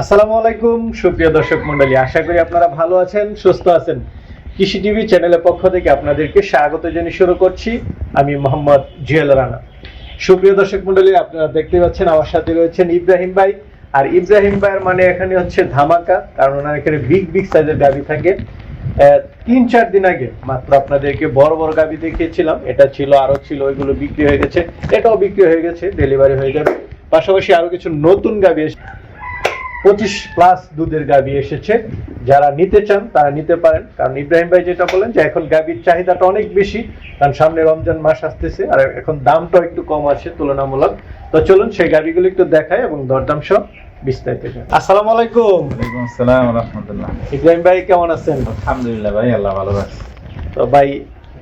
আসসালামু আলাইকুম, সুপ্রিয় দর্শক মন্ডলী আশা করি আপনারা ভালো আছেন, সুস্থ আছেন। কৃষি টিভি চ্যানেলের পক্ষ থেকে আপনাদেরকে স্বাগত জানিয়ে শুরু করছি। আমি মোহাম্মদ জুয়েল রানা। সুপ্রিয় দর্শক মন্ডলী আপনারা দেখতে পাচ্ছেন আমার সাথে রয়েছেন ইব্রাহিম ভাই। আর ইব্রাহিম ভাইয়ের মানে এখানে হচ্ছে ধামাকা, কারণ ওনার এখানে বিগ বিগ সাইজের গাবি থাকে। তিন, চার দিন আগে মাত্র আপনাদেরকে বড় বড় গাবি দেখিয়েছিলাম। এটা ছিল, আরও ছিল, ওইগুলো বিক্রি হয়ে গেছে। এটাও বিক্রি হয়ে গেছে ডেলিভারি হয়ে যাবে। পাশাপাশি আরও কিছু নতুন গাবি পঁচিশ প্লাস দুধের গাবি এসেছে। যারা নিতে চান তারা নিতে পারেন। কারণ ইব্রাহিম ভাই যেটা বলেন যে এখন গাবির চাহিদাটা অনেক বেশি কারণ সামনে রমজান মাস আসতেছে আর এখন দামটাও একটু কম আছে তুলনামূলক। তো চলুন সেই গাবিগুলো একটু দেখাই এবং দরদাম সহ বিস্তারিত। আসসালামু আলাইকুম। ওয়ালাইকুম আসসালাম রহমতুল্লাহ। ইব্রাহিম ভাই কেমন আছেন? আলহামদুলিল্লাহ ভাই আল্লাহ ভালো আছে। তো ভাই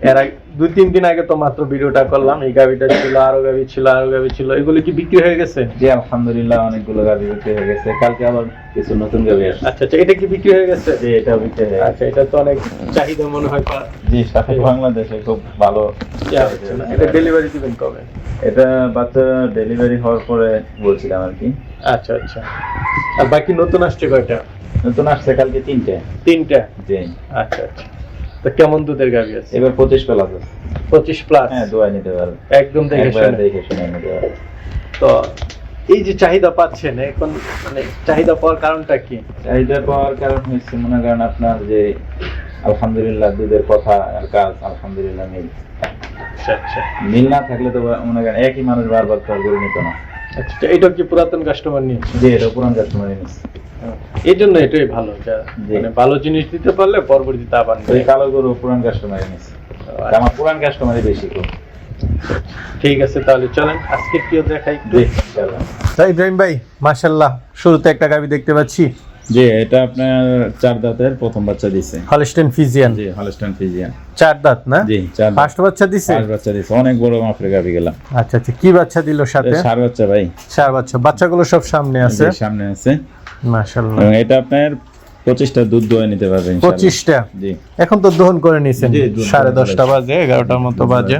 এর আগে দুই তিন দিন আগে তো মাত্র ভিডিওটা করলাম এই গাবিটা ছিল আরও গাবি ছিল আরও গাবি ছিল। এগুলো কি বিক্রি হয়ে গেছে? জি আলহামদুলিল্লাহ অনেকগুলো গাড়ি বিক্রি হয়ে গেছে। কালকে আবার কিছু নতুন আসছে। আচ্ছা আচ্ছা এটা কি বিক্রি হয়ে গেছে? জি এটা বিক্রি হয়ে আচ্ছা এটা তো অনেক চাহিদা মনে হয় জি সাথে বাংলাদেশে খুব ভালো ইয়া। এটা ডেলিভারি দিবেন কবে? এটা বাচ্চা ডেলিভারি হওয়ার পরে বলছিলাম আর কি। আচ্ছা আচ্ছা। আর বাকি নতুন আসছে কয়টা? নতুন আসছে কালকে তিনটে। তিনটা? জি। আচ্ছা আচ্ছা। তো কেমন দুধের গাভি আছে? এবার পঁচিশ প্লাস আছে। পঁচিশ প্লাস হ্যাঁ দোয়াই নিতে পারবে। একদম দেখে শুনে। দেখে শুনে নিতে পারবে। তো এই যে চাহিদা পাচ্ছেন এখন মানে চাহিদা পাওয়ার কারণটা কি? চাহিদা পাওয়ার কারণ হচ্ছে মনে করেন আপনার যে আলহামদুলিল্লাহ দুধের কথা আর কাজ আলহামদুলিল্লাহ মিল। আচ্ছা আচ্ছা। মিল না থাকলে তো মনে করেন একই মানুষ বারবার কাজ করে নিত না। আচ্ছা এটা কি পুরাতন কাস্টমার নিয়েছে? যে এটা পুরান কাস্টমার নিচ্ছে এই জন্য এটাই ভালো মানে ভালো জিনিস দিতে পারলে পরবর্তীতে আবার এই কালো গরু পুরান কাস্টমার আচ্ছা। আমার পুরান কাস্টমারই বেশি খুব। ঠিক আছে তাহলে চলেন আজকে কি দেখাই একটু। তাই ইব্রাহিম ভাই মাশাল্লাহ শুরুতে একটা গাবি দেখতে পাচ্ছি। জি এটা আপনার চার দাঁতের প্রথম বাচ্চা দিছে। Holstein Friesian. জি হলস্টাইন ফিজিয়ান। চার দাঁত না? জি চার। ফার্স্ট বাচ্চা দিছে? পাঁচ বাচ্চা দিছে। অনেক বড় মাপের গাভি গেলাম। আচ্ছা আচ্ছা কি বাচ্চা দিল সাথে? সার বাচ্চা ভাই। চার বাচ্চা। বাচ্চাগুলো সব সামনে আছে। সামনে আছে। মাশাল্লাহ এবং এটা আপনার পঁচিশটা দুধ দোয়া নিতে পারবেন ইনশাআল্লাহ। পঁচিশটা? জি। এখন তো দহন করে দুধ সাড়ে দহন দশটা বাজে এগারোটার মতো বাজে।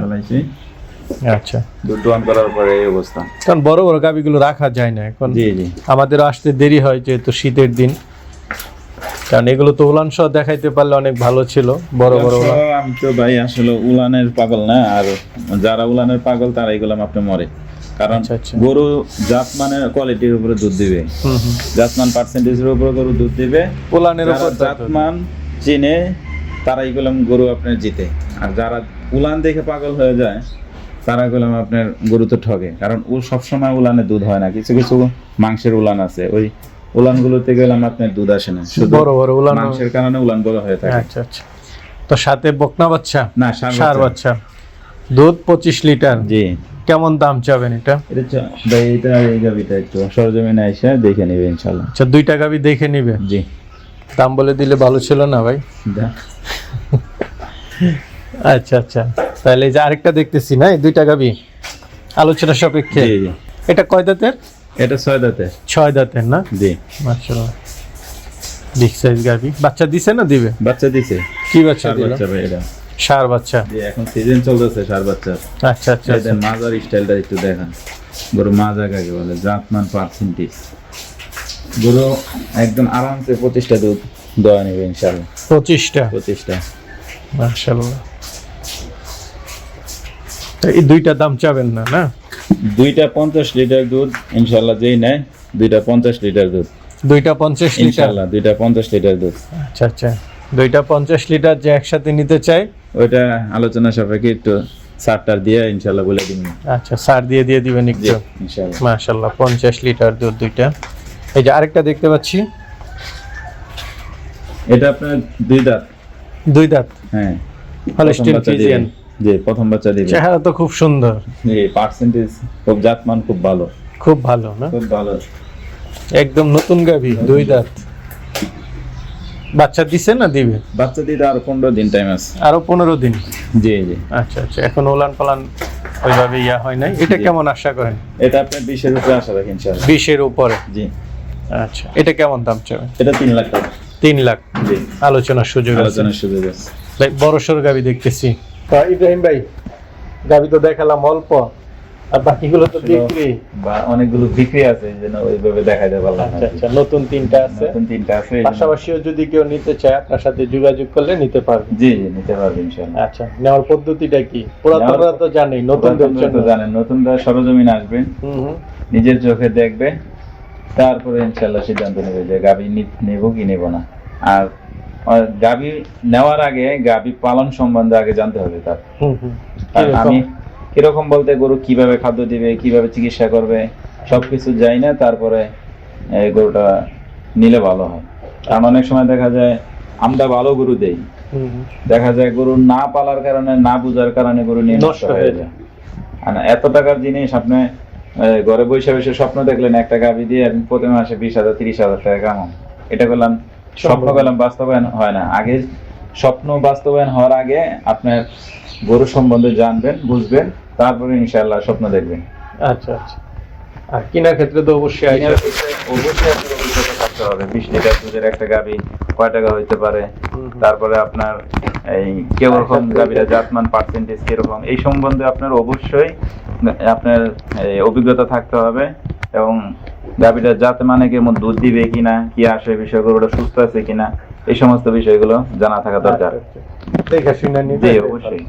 আচ্ছা। দুধ দোয়ান করার পরে এই অবস্থা। কারণ বড় বড় গাবিগুলো রাখা যায় না এখন। জি জি। আমাদেরও আসতে দেরি হয় যেহেতু শীতের দিন। কারণ এগুলো তো উলান সহ দেখাইতে পারলে অনেক ভালো ছিল বড় বড় আমি তো ভাই আসলে উলানের পাগল না আর যারা উলানের পাগল তারা এগুলো আপনি মরে। কারণ আচ্ছা, আচ্ছা। গরু জাত মানে কোয়ালিটির উপরে দুধ দিবে। হুম হুম। জাতমান পার্সেন্টেজের উপরে গরু দুধ দিবে। উলানের যারা উপর জাতমান চিনে তারা এগুলো গরু আপনার জিতে। আর যারা উলান দেখে পাগল হয়ে যায় তারা এগুলো আপনার গরু তো ঠগে। কারণ ও সবসময় উলানে দুধ হয় না। কিছু কিছু মাংসের উলান আছে। ওই উলানগুলোতে গেলাম আপনার দুধ আসে না। শুধু বড় বড় উলান মাংসের কারণে উলান বড় হয়ে থাকে। আচ্ছা আচ্ছা। তো সাথে বকনা বাচ্চা? না সার বাচ্চা। বাচ্চা। দুধ পঁচিশ লিটার। জি। কেমন দাম চাবেন এটা? ভাই এটা এই গাবিটা একটু সরজমিনে এসে দেখে নেবে ইনশাল্লাহ আচ্ছা দুইটা গাবি দেখে নিবে? জি। দাম বলে দিলে ভালো ছিল না ভাই? আচ্ছা আচ্ছা। তাহলে যে আরেকটা দেখতেছি না? এই দুইটা গাবি আলোচনা সাপেক্ষে। এটা কয় দাঁতের? এটা ছয় দাঁতে ছয় দাঁতের না? জি। মাশাআল্লাহ। বিগ সাইজ গাবি। বাচ্চা দিছে না দিবে? বাচ্চা দিছে। কি বাচ্চা দিল? বাচ্চা ভাই এটা। সার বাচ্চা। এখন সিজন চলতেছে সার বাচ্চা আচ্ছা আচ্ছা এদের মাজার স্টাইলটা একটু দেখান। গরু মাজা কাকে বলে? জাতমান পার্সেন্টেজ গরু একদম আরামসে পঁচিশটা দুধ দেওয়া নেবে ইনশাল্লাহ পঁচিশটা? পঁচিশটা। মাশাআল্লাহ। তো এই দুইটা দাম চাবেন না না? দুইটা পঞ্চাশ লিটার দুধ ইনশাল্লাহ যেই নেয় দুইটা পঞ্চাশ লিটার দুধ। দুইটা পঞ্চাশ ইনশাল্লাহ দুইটা পঞ্চাশ লিটার দুধ। আচ্ছা আচ্ছা। দুইটা পঞ্চাশ লিটার যে একসাথে নিতে চাই। ওইটা আলোচনা সাপেক্ষে একটু সারটার দিয়ে ইনশাল্লাহ বলে দিন আচ্ছা সার দিয়ে দিয়ে দিবেন একটু? মাশাল্লাহ পঞ্চাশ লিটার দুধ দুইটা। এই যে আরেকটা দেখতে পাচ্ছি। এটা আপনার দুই দাঁত। দুই দাঁত? হ্যাঁ। হলস্টিন। ফ্রিজিয়ান জি প্রথম বাচ্চা দিবে চেহারা তো খুব সুন্দর। জি পার্সেন্টেজ খুব জাতমান খুব ভালো। খুব ভালো না? খুব ভালো। একদম নতুন গাভী দুই দাঁত। বাচ্চা দিছে না দিবে? বাচ্চা দিতে আরও পনেরো দিন টাইম আছে। আরও পনেরো দিন? জি জি। আচ্ছা আচ্ছা। এখন ওলান পালান ওইভাবে ইয়া হয় নাই? এটা কেমন আশা করেন? এটা আপনার বিশের উপরে আশা রাখেন ইনশাআল্লাহ। বিশের উপরে? জি। আচ্ছা এটা কেমন দাম চাবে এটা তিন লাখ টাকা। তিন লাখ। জি। আলোচনার সুযোগ আছে। আলোচনার সুযোগ আছে। ভাই বড় সড় গাবি দেখতেছি। তা ইব্রাহিম ভাই গাবি তো দেখালাম অল্প। আর বাকিগুলো তো বিক্রি। বা অনেকগুলো বিক্রি আছে জন্য ওইভাবে না আচ্ছা আচ্ছা নতুন তিনটা আছে। নতুন তিনটা আছে পাশাপাশিও যদি কেউ নিতে চায় আপনার সাথে যোগাযোগ করলে নিতে পারবে। জি জি নিতে পারবে ইনশাআল্লাহ। আচ্ছা নেওয়ার পদ্ধতিটা কি? পুরাতনরা তো নতুনদের জন্য। জানেন নতুনরা সরজমিন আসবেন। নিজের চোখে দেখবে তারপরে ইনশাল্লাহ সিদ্ধান্ত নেবে যে গাবি নেব কি নেব না। আর গাবি নেওয়ার আগে গাবি পালন সম্বন্ধে আগে জানতে হবে তার। আমি কীরকম বলতে গরু কীভাবে খাদ্য দিবে কীভাবে চিকিৎসা করবে সবকিছু যাই না তারপরে গরুটা নিলে ভালো হয়। কারণ অনেক সময় দেখা যায় আমরা ভালো গরু দেই। দেখা যায় গরু না পালার কারণে না বুঝার কারণে গরু নিয়ে নষ্ট হয়ে যায়। আর এত টাকার জিনিস আপনি ঘরে বসে বসে স্বপ্ন দেখলেন একটা গাভি দিয়ে আমি প্রতি মাসে বিশ হাজার তিরিশ হাজার টাকা কামাম এটা করলাম স্বপ্ন। পেলাম বাস্তবায়ন হয় না। আগে স্বপ্ন বাস্তবায়ন হওয়ার আগে আপনার গরু সম্বন্ধে জানবেন বুঝবেন। তারপরে ইনশাআল্লাহ স্বপ্ন দেখবেন আচ্ছা আচ্ছা। আর কেনার ক্ষেত্রে তো অবশ্যই অবশ্যই অভিজ্ঞতা থাকতে হবে। বিশ লিটার দুধের একটা গাভি কয় টাকা হইতে পারে। তারপরে আপনার এই কীরকম গাভীরা জাতমান পার্সেন্টেজ কীরকম? এই সম্বন্ধে আপনার অবশ্যই আপনার অভিজ্ঞতা থাকতে হবে এবং গাভীরা জাত মানে কেমন দুধ দিবে কিনা কি আসে বিষয়গুলো সুস্থ আছে কিনা এই সমস্ত বিষয়গুলো জানা থাকা দরকার। আচ্ছা, আচ্ছা। নিতে অবশ্যই।